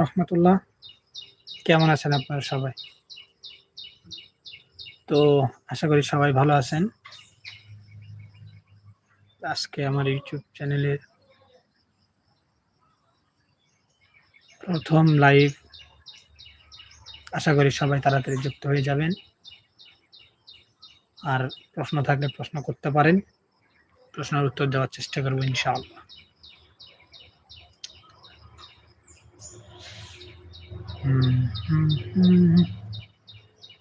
রহমতুল্লাহ। কেমন আছেন আপনারা সবাই? তো আশা করি সবাই ভালো আছেন। আজকে আমার ইউটিউব চ্যানেলের প্রথম লাইভ। আশা করি সবাই তাড়াতাড়ি যুক্ত হয়ে যাবেন। আর প্রশ্ন থাকলে প্রশ্ন করতে পারেন। প্রশ্নের উত্তর দেওয়ার চেষ্টা করব ইনশাআল্লাহ। Mm-hmm.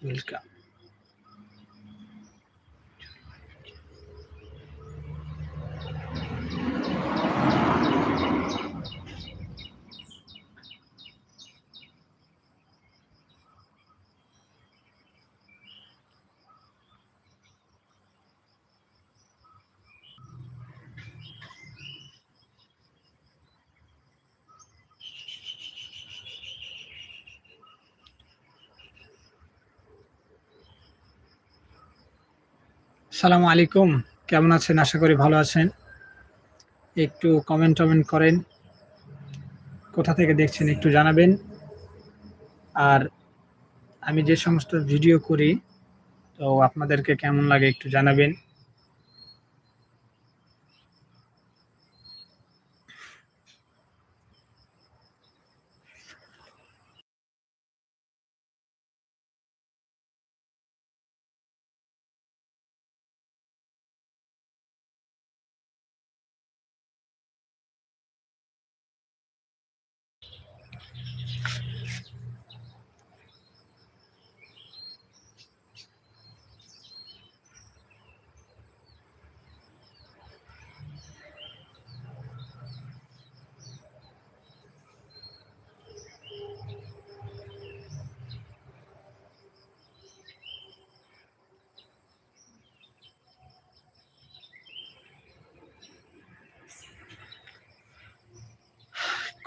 Welcome. সালামু আলাইকুম। কেমন আছেন? আশা করি ভালো আছেন। একটু কমেন্ট টমেন্ট করেন। কোথা থেকে দেখছেন একটু জানাবেন। আর আমি যে সমস্ত ভিডিও করি, তো আপনাদেরকে কেমন লাগে একটু জানাবেন।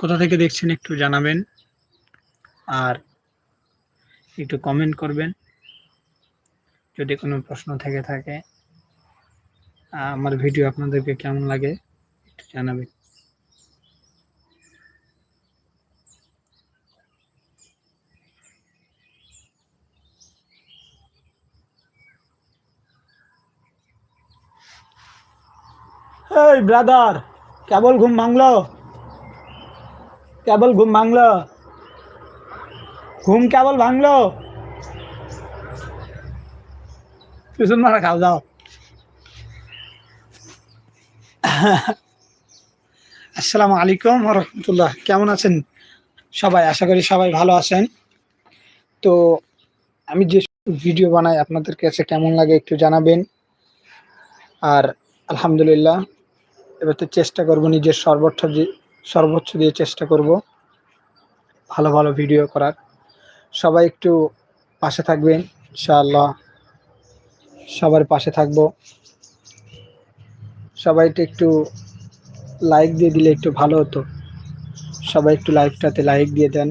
কোথা থেকে দেখছেন একটু জানাবেন আর একটু কমেন্ট করবেন। যদি কোনো প্রশ্ন থেকে থাকে আমার ভিডিও আপনাদেরকে কেমন লাগে একটু জানাবেন। এই ব্রাদার কেবল ঘুম ভাঙলো? কেবল ঘুম ভাঙলো। ঘুম কেবল ভাঙলো। পিছন মারা খাও, যাও। আসসালামু আলাইকুম রহমতুল্লাহ। কেমন আছেন সবাই? আশা করি সবাই ভালো আছেন। তো আমি যে ভিডিও বানাই, আপনাদের কাছে কেমন লাগে একটু জানাবেন। আর আলহামদুলিল্লাহ, এবার তো চেষ্টা করব নিজের সর্বোচ্চ যে- সর্বোচ্চ দিয়ে চেষ্টা করব ভালো ভালো ভিডিও করার। সবাই একটু পাশে থাকবেন, ইনশাআল্লাহ। সবার পাশে থাকব। সবাই একটু লাইক দিয়ে দিলে একটু ভালো হতো। সবাই একটু লাইভটাতে লাইক দিয়ে দেন।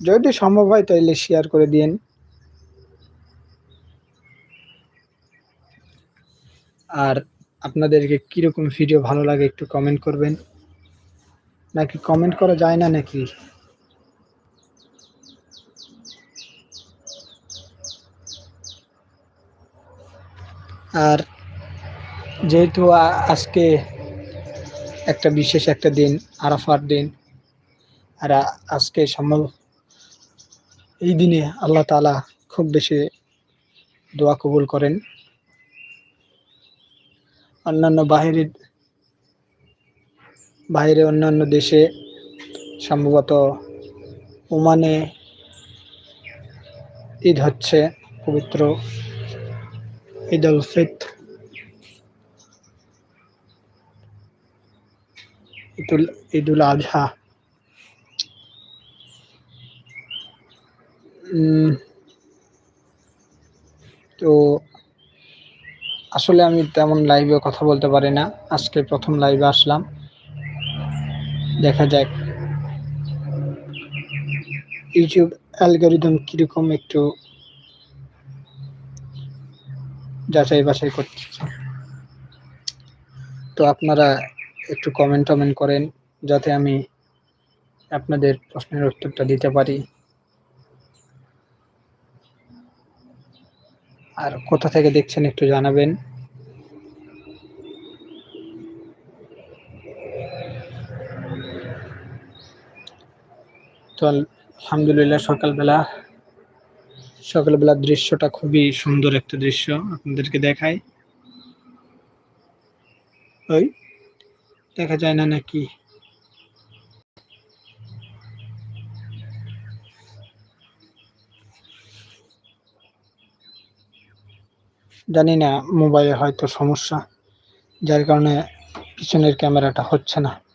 যদি সম্ভব হয় তাহলে শেয়ার করে দিন। আর আপনাদেরকে কীরকম ভিডিও ভালো লাগে একটু কমেন্ট করবেন। নাকি কমেন্ট করা যায় না নাকি? আর যেহেতু আজকে একটা বিশেষ একটা দিন, আরাফার দিন, আর আজকে সম্ভব এই দিনে আল্লাহ তাআলা খুব বেশি দোয়া কবুল করেন। অন্যান্য বাহিরের বাইরে অন্যান্য দেশে, সম্ভবত ওমানে ঈদ হচ্ছে, পবিত্র ঈদ উল ফিত্র। ঈদুল ঈদুল আজহা। তো আসলে আমি তেমন লাইভে কথা বলতে পারি না। আজকে প্রথম লাইভে আসলাম। দেখা যাক। ইউটিউব অ্যালগোরিদম কীরকম একটু যাচাই বাছাই করতেছে। তো আপনারা একটু কমেন্ট টমেন্ট করেন, যাতে আমি আপনাদের প্রশ্নের উত্তরটা দিতে পারি। আর কোথা থেকে দেখছেন একটু জানাবেন। তো আলহামদুলিল্লাহ সকালবেলা সকালবেলার দৃশ্যটা খুবই সুন্দর একটা দৃশ্য আপনাদেরকে দেখাই। ওই, দেখা যায় না নাকি? জানি না, মোবাইলে হয়তো সমস্যা, যার কারণে পিছনের ক্যামেরাটা হচ্ছে না।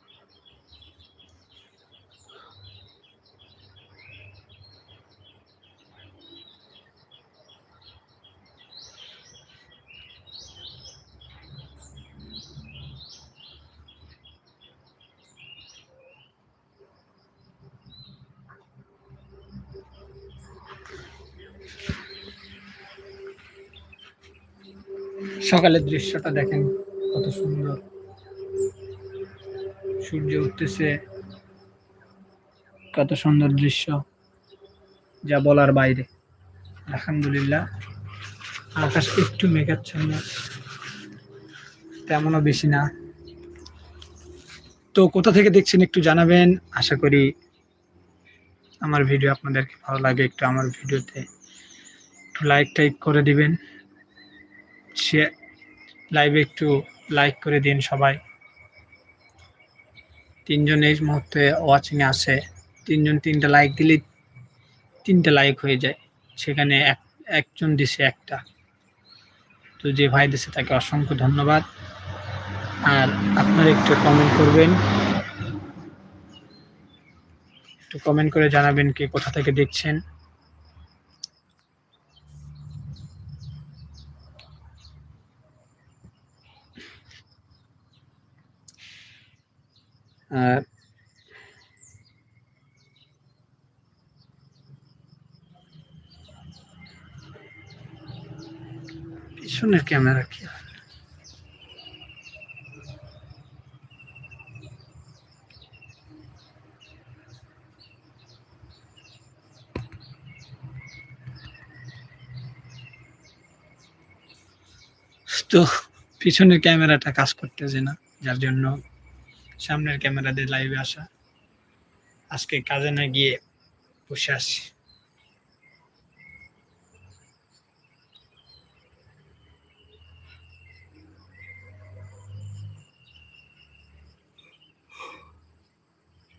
সকালের দৃশ্যটা দেখেন, কত সুন্দর। সূর্য উঠতেছে, কত সুন্দর দৃশ্য, যা বলার বাইরে। আলহামদুলিল্লাহ, আকাশ একটু মেঘাচ্ছন্ন, তেমনও বেশি না। তো কোথা থেকে দেখছেন একটু জানাবেন, আশা করি আমার ভিডিও আপনাদেরকে ভালো লাগে, একটু আমার ভিডিওতে একটু লাইক টাইক করে দিবেন। সে লাইভে একটু লাইক করে দিন সবাই। তিনজন এই মুহূর্তে ওয়াচিংয়ে আছে। তিনজন তিনটা লাইক দিলে তিনটা লাইক হয়ে যায়। সেখানে এক, একজন দিছে একটা। তো যে ভাই দিছে তাকে অসংখ্য ধন্যবাদ। আর আপনারা একটু কমেন্ট করবেন। একটু কমেন্ট করে জানাবেন কে কোথা থেকে দেখছেন। পিছনের ক্যামেরা কি? তো পিছনের ক্যামেরাটা কাজ করতেছে না যার জন্য সামনের ক্যামেরা দিয়ে লাইভে আসা। আজকে কাজে না গিয়ে বসে আসি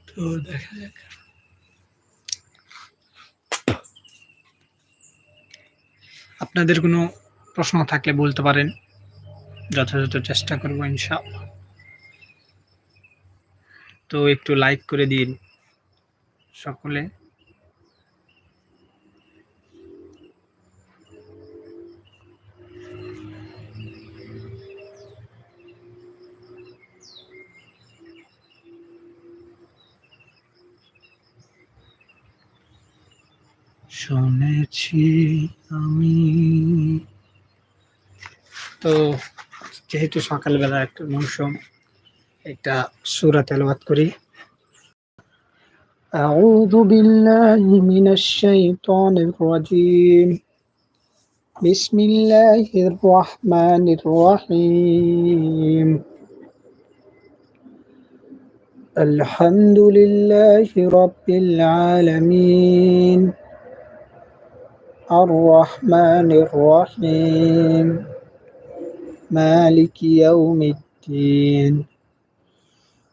তো দেখা যাক। আপনাদের কোনো প্রশ্ন থাকলে বলতে পারেন। যথাযথ চেষ্টা করব, ইনশাআল্লাহ। তো একটু লাইক করে দিন সকলে। শুনেছি আমি। তো যেহেতু সকালবেলা একটা মৌসুম একটা সুরা তেলাওয়াত করি أعوذ بالله من الشيطان الرجيم بسم الله الرحمن الرحيم الحمد لله رب العالمين الرحمن الرحيم مالك يوم الدين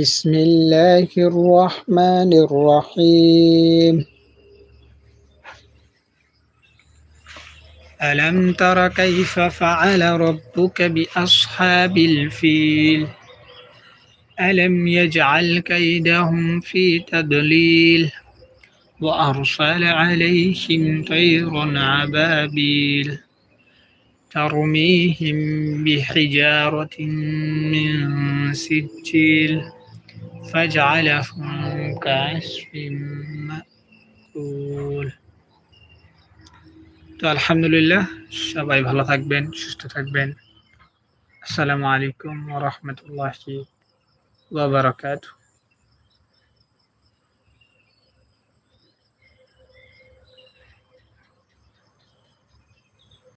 بسم الله الرحمن الرحيم. ألم تر كيف فعل ربك بأصحاب الفيل؟ ألم يجعل كيدهم في تضليل؟ وأرسل عليهم طيرا عبابيل ترميهم بحجارة من سجيل. فجعلهم كعصف مأكول তো আলহামদুলিল্লাহ সবাই ভালো থাকবেন সুস্থ থাকবেন আসসালামু আলাইকুম ওয়া রাহমাতুল্লাহি ওয়া বারাকাতুহু